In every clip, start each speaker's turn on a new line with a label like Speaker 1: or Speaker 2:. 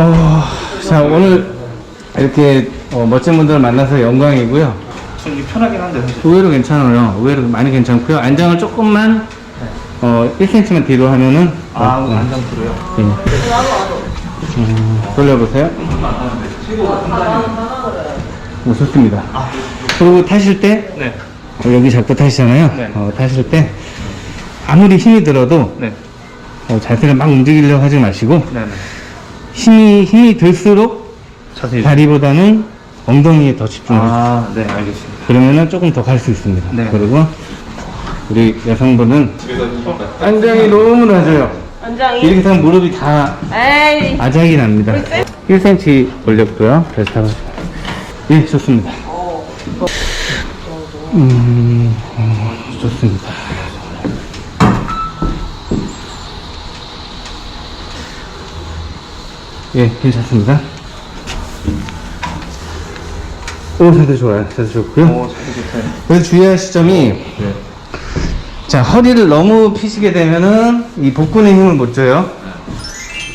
Speaker 1: 어, 자, 오늘 이렇게 어, 멋진 분들을 만나서 영광이고요.
Speaker 2: 좀 이게 편하긴 한데 사실.
Speaker 1: 의외로 괜찮아요. 의외로 많이 괜찮고요. 안장을 조금만 어, 1cm만 뒤로 하면은
Speaker 2: 아,
Speaker 1: 어, 어,
Speaker 2: 안장 들어요.
Speaker 1: 예. 음, 돌려보세요. 오, 좋습니다. 그리고 타실 때
Speaker 2: 네.
Speaker 1: 어, 여기 잡고 타시잖아요.
Speaker 2: 네.
Speaker 1: 어, 타실 때 아무리 힘이 들어도
Speaker 2: 네.
Speaker 1: 어, 자세를 막 움직이려고 하지 마시고
Speaker 2: 네. 네.
Speaker 1: 힘이 힘이 들수록
Speaker 2: 자세히.
Speaker 1: 다리보다는 엉덩이에 더 집중해주세요.
Speaker 2: 아, 네, 알겠습니다.
Speaker 1: 그러면은 조금 더 갈 수 있습니다.
Speaker 2: 네.
Speaker 1: 그리고 우리 여성분은 안장이 너무 낮아요.
Speaker 3: 원장이
Speaker 1: 이렇게 하면 무릎이 다
Speaker 3: 에이
Speaker 1: 아작이 납니다. 1cm 올렸고요. 베스트하고 예, 좋습니다. 음, 어, 좋습니다. 예, 괜찮습니다. 오, 자세 좋아요. 자세 좋고요.
Speaker 2: 오, 자세 좋다.
Speaker 1: 그래서 주의하실 점이
Speaker 2: 네.
Speaker 1: 자 허리를 너무 피시게 되면은 이 복근의 힘을 못 줘요.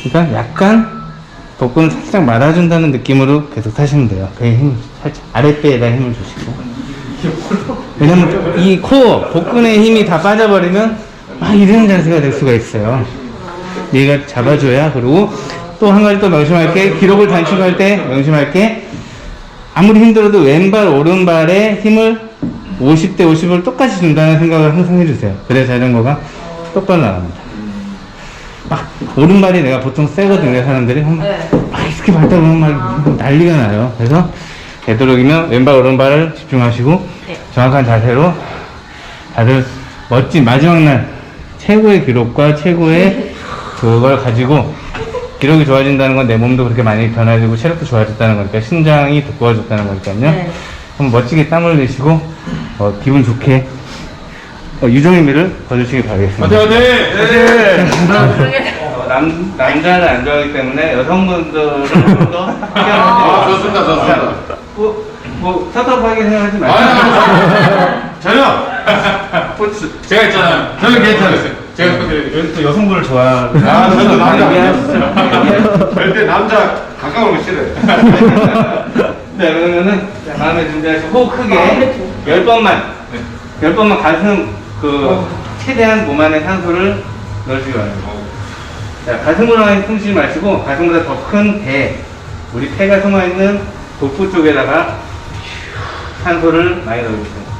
Speaker 1: 그러니까 약간 복근을 살짝 말아준다는 느낌으로 계속 타시면 돼요. 배에 힘 살짝 아랫배에다 힘을 주시고. 왜냐면 이 코어 복근의 힘이 다 빠져버리면 막 이런 자세가 될 수가 있어요. 얘가 잡아줘야 그리고 또 한 가지 또 명심할 게 기록을 단축할 때 명심할 게 아무리 힘들어도 왼발 오른발에 힘을 50대 50을 똑같이 준다는 생각을 항상 해주세요. 그래야 자전거가 똑바로 나갑니다. 막 오른발이 내가 보통 세거든요 사람들이 막,
Speaker 3: 네.
Speaker 1: 막 이렇게 보면 막 난리가 나요. 그래서 되도록이면 왼발 오른발을 집중하시고
Speaker 3: 네.
Speaker 1: 정확한 자세로 다들 멋진 마지막 날 최고의 기록과 최고의 그걸 가지고 기록이 좋아진다는 건 내 몸도 그렇게 많이 변화지고 체력도 좋아졌다는 거니까 신장이 두꺼워졌다는 거니까요.
Speaker 3: 네.
Speaker 1: 그럼 멋지게 땀을 내시고 어, 기분 좋게 어, 유정의 미를 거두시기 바라겠습니다.
Speaker 2: 네.
Speaker 1: 어, 남, 남자는 안 좋아하기 때문에 여성분들은 좀더
Speaker 4: 아, 좋습니다, 좋습니다.
Speaker 1: 뭐, 뭐 섭섭하게 생각하지
Speaker 4: 아니,
Speaker 1: 마세요.
Speaker 4: 아니, 전혀. 제가 있잖아요. 저는 괜찮았어요. 제가
Speaker 1: 여기 또 여성분을 좋아하는
Speaker 4: 아, 저도 남자.
Speaker 1: 미안하시죠?
Speaker 4: 절대 남자 가까운 거 싫어요.
Speaker 1: 네, 그러면은 자, 다음에 준비하시고 호흡 크게 열 번만 열 번만 가슴 그 최대한 몸 안에 산소를 넣으시기 바랍니다. 자, 가슴으로 많이 숨쉬지 마시고 가슴보다 더 큰 배, 우리 폐가 숨어 있는 복부 쪽에다가 산소를 많이 넣어주세요.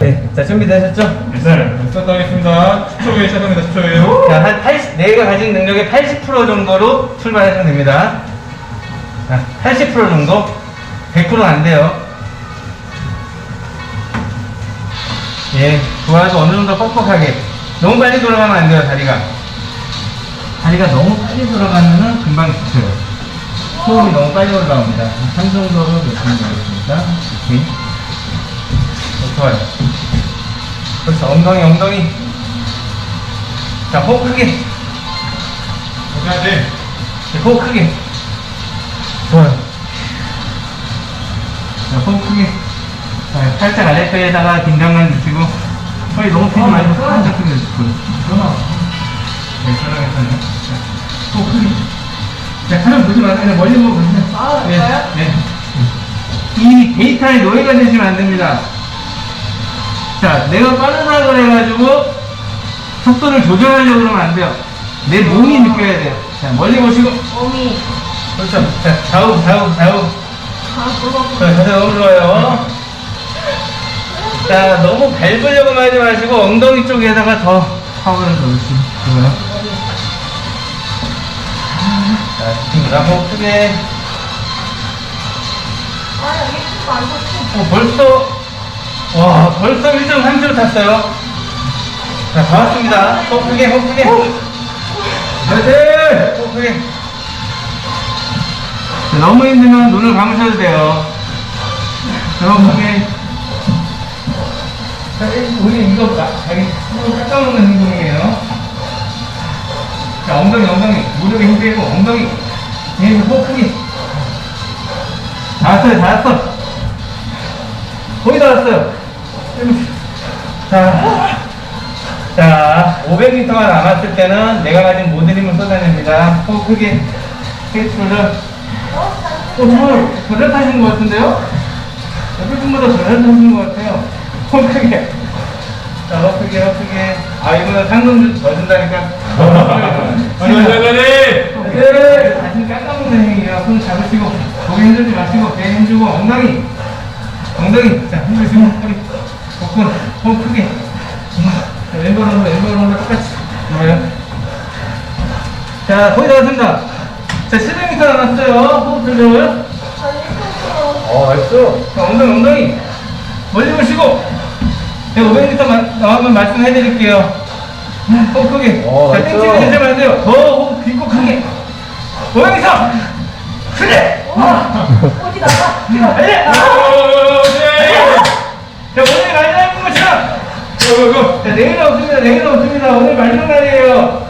Speaker 1: 네, 자 준비되셨죠?
Speaker 2: 네. 스타트하겠습니다. 10초 후에 시작합니다. 10초 후에요.
Speaker 1: 자, 한 80, 내가 가진 능력의 80% 정도로 출발하시면 됩니다. 자, 80% 정도? 100%는 안 돼요. 예, 좋아서 어느 정도 뻑뻑하게. 너무 빨리 돌아가면 안 돼요, 다리가. 다리가 너무 빨리 돌아가면은 금방 지쳐요. 호흡이 너무 빨리 올라옵니다. 한 정도로 넣으시면 되겠습니다. 오케이. 어, 좋아요. 그렇죠. 엉덩이, 엉덩이. 자, 호흡 크게.
Speaker 2: 해야 돼.
Speaker 1: 네, 호흡 크게. 좋아요. 자, 호흡 크게. 자, 살짝 아랫배에다가 긴장감 주시고, 허리 너무 펴지 말고 살짝 크게 주시고. 네, 편하게 편하게. 자, 호흡 크게. 자, 사람 보지 마세요. 멀리 보고 보세요.
Speaker 3: 아,
Speaker 1: 네? 네. 이 데이터의 노예가 되시면 안 됩니다. 자, 내가 빠르다 그래가지고 속도를 조절하려고 그러면 안 돼요. 내 몸이 느껴야 돼요. 자, 멀리 보시고.
Speaker 3: 몸이
Speaker 1: 그렇죠. 자, 좌우, 좌우, 좌우. 자, 너무 좋아요. 자, 너무 밟으려고 하지 마시고 엉덩이 쪽에다가 더 파워를 넣으시면 좋아요. 자, 좋습니다. 호흡 크게.
Speaker 3: 아 여기 안 좋지
Speaker 1: 어, 벌써, 와, 벌써 1.3km 탔어요. 자, 다 왔습니다. 호흡 크게, 호흡 크게. 네, 호흡 크게. 자, 너무 힘들면 눈을 감으셔도 돼요. 자, 호흡 크게. 자, 우리 이거 까- 자기 손으로 깎아놓는 행동이에요. 자, 엉덩이, 엉덩이. 무릎에 힘 빼고, 엉덩이. 얘는 호흡 크게. 다 왔어요, 다 왔어. 거의 다 왔어요. 자, 자, 500m가 남았을 때는 내가 가진 모든 힘을 쏟아냅니다. 호흡 크게. 페이스 조절. 어, 정말 조절 타시는 것 같은데요? 옆에 분보다 타시는 것 같아요. 더 크게. 자, 더 크게, 더 크게. 아, 이거는 상금 더 준다니까.
Speaker 2: 아니, 아니, 아니, 아니.
Speaker 1: 네, 자신 깎아먹는 행위예요. 손 잡으시고, 고개 흔들지 마시고, 배 힘주고, 엉덩이. 엉덩이. 자, 흔들시고, 자, 거의 다 왔습니다. 자, 700m 남았어요. 호흡 들려요.
Speaker 4: 어, 알았어.
Speaker 1: 자, 엉덩이, 엉덩이. 멀리 보시고. 자, 500m 마, 나오면 말씀해 드릴게요. 호흡 크게.
Speaker 4: 어,
Speaker 1: 자,
Speaker 4: 알죠.
Speaker 1: 땡치면 되지 마세요. 더 호흡 깊고 크게. 500m! 크게!
Speaker 3: 어디 나가?
Speaker 1: 빨리!
Speaker 2: 어, 어, 네.
Speaker 1: 자, 오늘 마지막 것처럼.
Speaker 2: 고, 고, 고.
Speaker 1: 자, 내일은 없습니다. 내일은 없습니다. 오늘 마지막 날이에요.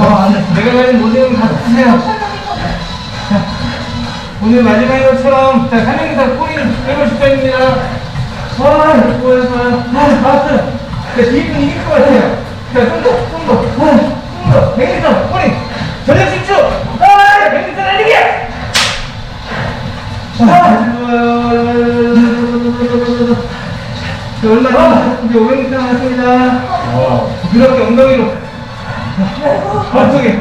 Speaker 1: 아, 안 돼. 내가 가진 모든 다 쓰세요. 자, 오늘 마지막인 것처럼, 자, 카메라 꼬리 빼고 싶어입니다. 와, 좋아요, 좋아요. 아, 나왔어요. 자, 뒤에 이길 것 같아요. 자, 좀 더, 좀 더, 좀 더. 백미터, 꼬리. 전력 집중. 아, 백미터 날리기! 자, 얼마 더? 이제 500m 남았습니다. 부드럽게 엉덩이로. 더 크게.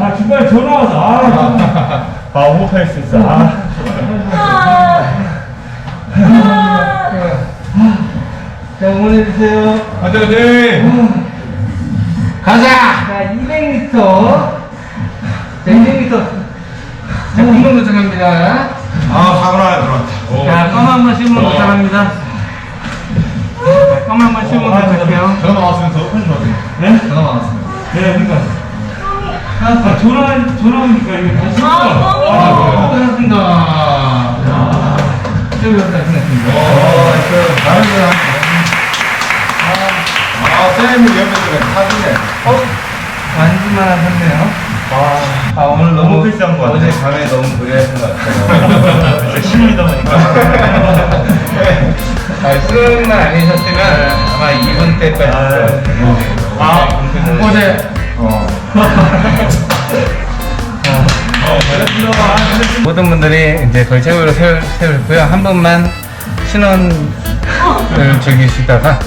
Speaker 2: 아, 중간에 전화 와서, 아. 아, 호흡할 수 있어. 아.
Speaker 1: 자, 응원해주세요.
Speaker 2: 안 돼, 안 돼.
Speaker 1: 가자! 자, 200m. 자, 200m. 자, 공동 도착합니다.
Speaker 4: 아, 사고 나네, 들어왔다.
Speaker 1: 자, 껌 한번 씹으면 도착합니다. 자, 껌 한번 씹으면 도착해요.
Speaker 2: 전화 나왔으면 더 훨씬 좋았네.
Speaker 1: 네?
Speaker 2: 전화 나왔으면. 네, 그러니까. 아, 전화, 전화 오니까 이게 다시.
Speaker 3: 아, 껌이요.
Speaker 1: 아, 고생하셨습니다. 여기 왔다, 고생하셨습니다.
Speaker 4: 어, 그, 다른. 아, 쌤이 옆에서 사주네.
Speaker 1: 어? 완주만 하셨네요. 아, 아, 오늘
Speaker 2: 너무, 필요한 것 같아요.
Speaker 1: 어제 밤에 너무 무리하신 것 같아요.
Speaker 2: 신문이다 보니까.
Speaker 1: 아, 수요일만 아니셨으면 아마 2분 때까지.
Speaker 2: 아,
Speaker 1: 어제.
Speaker 2: 어.
Speaker 1: 모든 분들이 이제 거의 최고로 세울, 세우고요. 한 분만 신원을 즐기시다가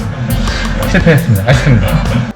Speaker 1: 실패했습니다. 아쉽습니다.